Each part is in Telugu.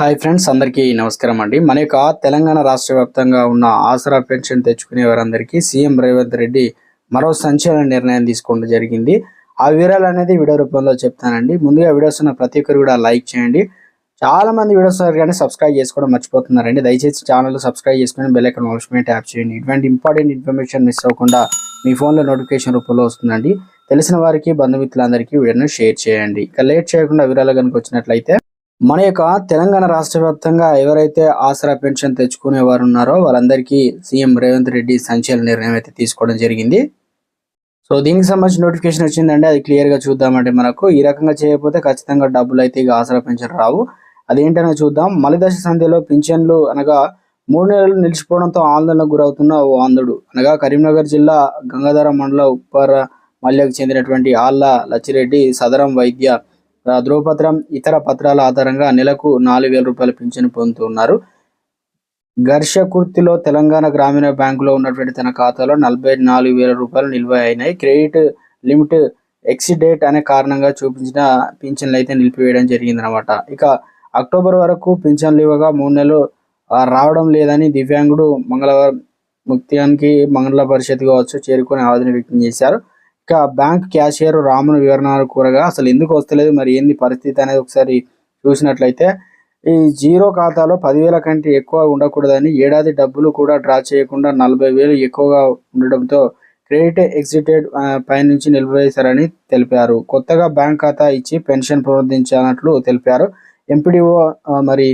హాయ్ ఫ్రెండ్స్ అందరికీ నమస్కారం అండి. మన యొక్క తెలంగాణ రాష్ట్ర వ్యాప్తంగా ఉన్న ఆసరా పెన్షన్ తెచ్చుకునే వారందరికీ సీఎం రేవంత్ రెడ్డి మరో సంచలన నిర్ణయం తీసుకోవడం జరిగింది. ఆ వివరాలు అనేది వీడియో రూపంలో చెప్తానండి. ముందుగా వీడియోస్ ఉన్న ప్రతి ఒక్కరు కూడా లైక్ చేయండి. చాలా మంది వీడియోస్ కానీ సబ్స్క్రైబ్ చేసుకోవడం మర్చిపోతున్నారండి. దయచేసి ఛానల్ సబ్స్క్రైబ్ చేసుకుని బెల్ ఐకాన్ నోటిఫికేషన్ ట్యాప్ చేయండి. ఇటువంటి ఇంపార్టెంట్ ఇన్ఫర్మేషన్ మిస్ అవ్వకుండా మీ ఫోన్లో నోటిఫికేషన్ రూపంలో వస్తుందండి. తెలిసిన వారికి బంధుమిత్రులందరికీ వీడియోను షేర్ చేయండి. ఇక లేట్ చేయకుండా వివరాలు కనుక వచ్చినట్లయితే మన యొక్క తెలంగాణ రాష్ట్ర వ్యాప్తంగా ఎవరైతే ఆసరా పెన్షన్ తెచ్చుకునే వారు ఉన్నారో వాళ్ళందరికీ సీఎం రేవంత్ రెడ్డి సంచలన నిర్ణయం అయితే తీసుకోవడం జరిగింది. సో దీనికి సంబంధించిన నోటిఫికేషన్ వచ్చిందండి. అది క్లియర్గా చూద్దామంటే మనకు. ఈ రకంగా చేయకపోతే ఖచ్చితంగా డబ్బులు అయితే ఇక ఆసరా పెన్షన్ రావు. అదేంటనో చూద్దాం. మలిదశ సంధ్యలో పింఛన్లు అనగా మూడు నెలలు నిలిచిపోవడంతో ఆందోళనకు గురవుతున్న ఓ ఆంధ్రుడు. అనగా కరీంనగర్ జిల్లా గంగాధర మండల ఉప్పర మల్యకు చెందినటువంటి ఆళ్ళ లచ్చిరెడ్డి సదరం వైద్య ధ్రువపత్రం ఇతర పత్రాల ఆధారంగా నెలకు నాలుగు వేల రూపాయల పింఛను పొందుతున్నారు. ఘర్షకుర్తిలో తెలంగాణ గ్రామీణ బ్యాంకులో ఉన్నటువంటి తన ఖాతాలో నలభై నాలుగు వేల రూపాయలు నిల్వ అయినాయి. క్రెడిట్ లిమిట్ ఎక్సిడేట్ అనే కారణంగా చూపించిన పింఛన్లు అయితే నిలిపివేయడం జరిగిందనమాట ఇక అక్టోబర్ వరకు పింఛన్లు ఇవ్వగా మూడు నెలలు రావడం లేదని దివ్యాంగుడు మంగళవారం ముక్త్యానికి మంగళ పరిషత్ కావచ్చు చేరుకొని ఆవేదన వ్యక్తం చేశారు. ఇక బ్యాంక్ క్యాషియర్ రామును వివరణలు కూరగా అసలు ఎందుకు వస్తలేదు మరి ఏంది పరిస్థితి అనేది ఒకసారి చూసినట్లయితే ఈ జీరో ఖాతాలో పదివేల కంటే ఎక్కువ ఉండకూడదని ఏడాది డబ్బులు కూడా డ్రా చేయకుండా నలభై వేలు ఎక్కువగా ఉండడంతో క్రెడిట్ ఎగ్జిటెడ్ పైనుంచి నిలిపివేశారని తెలిపారు. కొత్తగా బ్యాంక్ ఖాతా ఇచ్చి పెన్షన్ పునరుద్ధరించాలన్నట్లు తెలిపారు. ఎంపీడీఓ మరి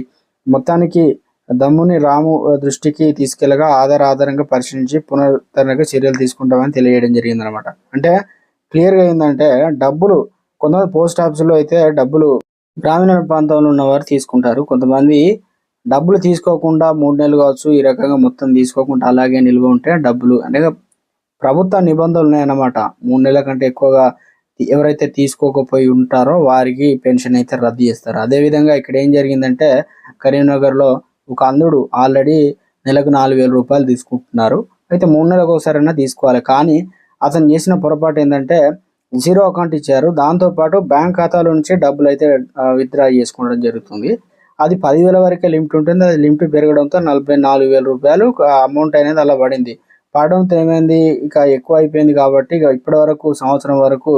మొత్తానికి దమ్ముని రాము దృష్టికి తీసుకెళ్ళగా ఆధార్ ఆధారంగా పరిశీలించి పునరుద్ధరణకు చర్యలు తీసుకుంటామని తెలియడం జరిగింది అనమాట అంటే క్లియర్గా ఏంటంటే డబ్బులు కొంతమంది పోస్ట్ ఆఫీసులో అయితే డబ్బులు గ్రామీణ ప్రాంతంలో ఉన్నవారు తీసుకుంటారు. కొంతమంది డబ్బులు తీసుకోకుండా మూడు నెలలు కావచ్చు ఈ రకంగా మొత్తం తీసుకోకుండా అలాగే నిల్వ ఉంటే డబ్బులు అంటే ప్రభుత్వ నిబంధనలు ఉన్నాయన్నమాట. మూడు నెలల కంటే ఎక్కువగా ఎవరైతే తీసుకోకపోయి ఉంటారో వారికి పెన్షన్ అయితే రద్దు చేస్తారు. అదే విధంగా ఇక్కడ ఏం జరిగిందంటే కరీంనగర్లో ఒక అంధుడు ఆల్రెడీ నెలకు నాలుగు వేల రూపాయలు తీసుకుంటున్నారు. అయితే మూడు నెలలకు ఒకసారైనా తీసుకోవాలి. కానీ అతను చేసిన పొరపాటు ఏంటంటే జీరో అకౌంట్ ఇచ్చారు. దాంతోపాటు బ్యాంక్ ఖాతాలో నుంచి డబ్బులు అయితే విత్డ్రా చేసుకోవడం జరుగుతుంది. అది పదివేల వరకే లిమిట్ ఉంటుంది. అది లిమిట్ పెరగడంతో నలభై నాలుగు వేల రూపాయలు అమౌంట్ అనేది అలా పడింది. పడడంతో ఏమైంది? ఇక ఎక్కువ అయిపోయింది కాబట్టి ఇక ఇప్పటి వరకు సంవత్సరం వరకు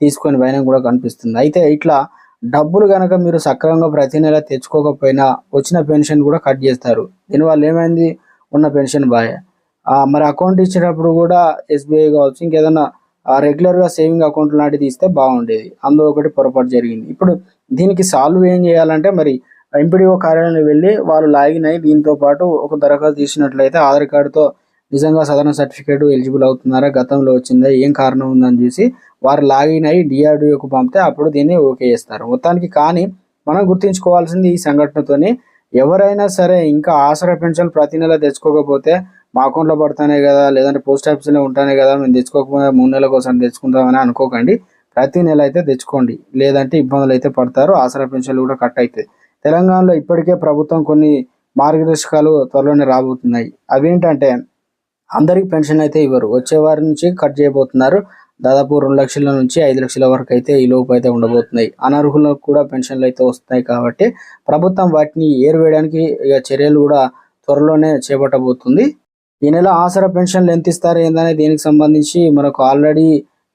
తీసుకొని పోయినా కూడా కనిపిస్తుంది. అయితే ఇట్లా డబ్బులు కనుక మీరు సక్రమంగా ప్రతి నెల తెచ్చుకోకపోయినా వచ్చిన పెన్షన్ కూడా కట్ చేస్తారు. దీనివల్ల ఏమైంది? ఉన్న పెన్షన్ బాయ్. మరి అకౌంట్ ఇచ్చేటప్పుడు కూడా ఎస్బీఐ కావచ్చు ఇంకేదైనా రెగ్యులర్గా సేవింగ్ అకౌంట్ లాంటిది ఇస్తే బాగుండేది. అందులో ఒకటి పొరపాటు జరిగింది. ఇప్పుడు దీనికి సాల్వ్ ఏం చేయాలంటే మరి ఎంపీడీఓ కార్యాలయం వెళ్ళి వాళ్ళు లాగిన్ అయ్యి దీంతో పాటు ఒక దరఖాస్తు తీసినట్లయితే ఆధార్ కార్డుతో నిజంగా సాధారణ సర్టిఫికేట్ ఎలిజిబుల్ అవుతున్నారా? గతంలో వచ్చిందా? ఏం కారణం ఉందని చూసి వారు లాగిన్ అయ్యి డిఆర్డిఓకు పంపితే అప్పుడు దీన్ని ఓకే చేస్తారు. మొత్తానికి కానీ మనం గుర్తుంచుకోవాల్సింది ఈ సంఘటనతోని. ఎవరైనా సరే ఇంకా ఆసరా పెన్షన్ ప్రతి నెల తెచ్చుకోకపోతే మా అకౌంట్లో పడతానే కదా? లేదంటే పోస్ట్ ఆఫీస్లో ఉంటానే కదా? మేము తెచ్చుకోకపోతే మూడు నెలల కోసం తెచ్చుకుందామని అనుకోకండి. ప్రతి నెల అయితే తెచ్చుకోండి. లేదంటే ఇబ్బందులు అయితే పడతారు. ఆసరా పెన్షన్లు కూడా కట్ అవుతాయి. తెలంగాణలో ఇప్పటికే ప్రభుత్వం కొన్ని మార్గదర్శకాలు త్వరలోనే రాబోతున్నాయి. అవేంటంటే అందరికి పెన్షన్ అయితే ఇవ్వరు. వచ్చే వారి నుంచి కట్ చేయబోతున్నారు. దాదాపు రెండు లక్షల నుంచి ఐదు లక్షల వరకు అయితే ఈ లోపు అయితే ఉండబోతున్నాయి. అనర్హులకు కూడా పెన్షన్లు అయితే వస్తున్నాయి కాబట్టి ప్రభుత్వం వాటిని ఏరువేయడానికి ఇక చర్యలు కూడా త్వరలోనే చేపట్టబోతుంది. ఈ నెల ఆసరా పెన్షన్లు ఎంత ఇస్తారు ఏందనే దీనికి సంబంధించి మనకు ఆల్రెడీ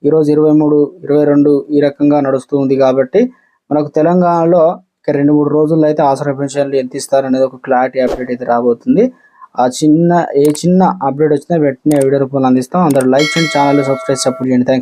ఈరోజు ఇరవై మూడు ఇరవై రెండు ఈ రకంగా నడుస్తూ ఉంది కాబట్టి మనకు తెలంగాణలో ఇక రెండు మూడు రోజుల్లో అయితే ఆసరా పెన్షన్లు ఎంత ఇస్తారు అనేది ఒక క్లారిటీ అప్డేట్ అయితే రాబోతుంది. ఆ చిన్న ఏ చిన్న అప్డేట్ వచ్చినా వెంటనే వీడియో రూపంలో అందిస్తాం. అందరూ లైక్ చేయండి ఛానల్ సబ్స్క్రైబ్ సపోర్ట్ చేయండి. థ్యాంక్స్